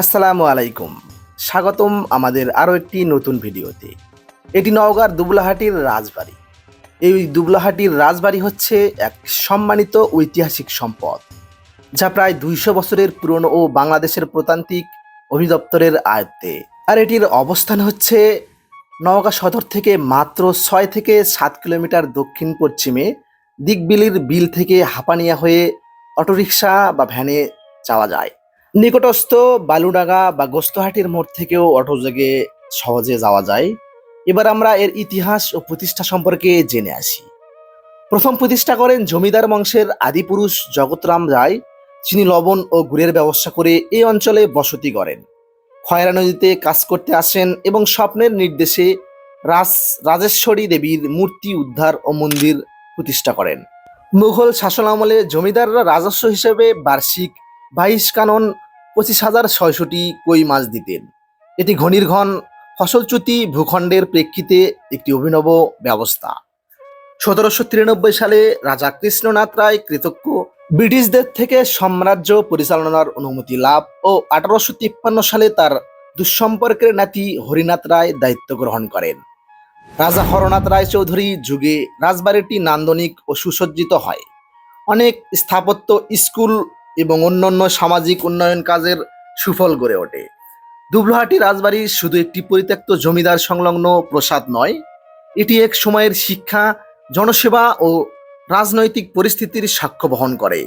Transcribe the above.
আসসালামু আলাইকুম। স্বাগতম আমাদের আরও একটি নতুন ভিডিওতে। এটি নওগাঁর দুবলাহাটির রাজবাড়ি। এই দুবলাহাটির রাজবাড়ি হচ্ছে এক সম্মানিত ঐতিহাসিক সম্পদ, যা প্রায় দুইশো বছরের পুরনো ও বাংলাদেশের প্রতান্ত্রিক অভিদপ্তরের আয়ত্তে। আর এটির অবস্থান হচ্ছে নওগাঁ সদর থেকে মাত্র ছয় থেকে সাত কিলোমিটার দক্ষিণ পশ্চিমে দিকবিলির বিল থেকে হাঁপানিয়া হয়ে অটোরিকশা বা ভ্যানে যাওয়া যায়। নিকটস্থ বালুডাঙ্গা বা গোস্তহাটির মোড় থেকেও অটোযোগে সহজে যাওয়া যায়। এবার আমরা এর ইতিহাস ও প্রতিষ্ঠা সম্পর্কে জেনে আসি। প্রথম প্রতিষ্ঠা করেন জমিদার বংশের আদিপুরুষ জগতরাম রায়, যিনি লবণ ও গুড়ের ব্যবস্থা করে এই অঞ্চলে বসতি করেন খয়রা নদীতে কাজ করতে আসেন এবং স্বপ্নের নির্দেশে রাজ, রাজেশ্বরী দেবীর মূর্তি উদ্ধার ও মন্দির প্রতিষ্ঠা করেন। মুঘল শাসন আমলে জমিদাররা রাজস্ব হিসেবে বার্ষিক বাইশ কানন পঁচিশ হাজার ছয়শটি কই মাছ দিতেন। এটি ঘনির ঘন ফসলচ্যুতি ভূখণ্ডের প্রেক্ষিতে একটি অভিনব ব্যবস্থা। সতেরোশো তিরানব্বই সালে রাজা কৃষ্ণনাথ রায় কৃতজ্ঞ। ব্রিটিশদের থেকে সাম্রাজ্য পরিচালনার অনুমতি লাভ ও আঠারোশো তিপ্পান্ন সালে তার দুঃসম্পর্কের নাতি হরিনাথ রায় দায়িত্ব গ্রহণ করেন। রাজা হরনাথ রায় চৌধুরী যুগে রাজবাড়িটি নান্দনিক ও সুসজ্জিত হয়। অনেক স্থাপত্য, স্কুল এবং অন্যান্য সামাজিক উন্নয়ন কাজের সুফল গড়ে ওঠে। দুবলাহাটি রাজবাড়ি শুধু একটি পরিত্যক্ত জমিদার সংলগ্ন প্রসাদ নয়, এটি এক সময়ের শিক্ষা, জনসেবা ও রাজনৈতিক পরিস্থিতির সাক্ষ্য বহন করে।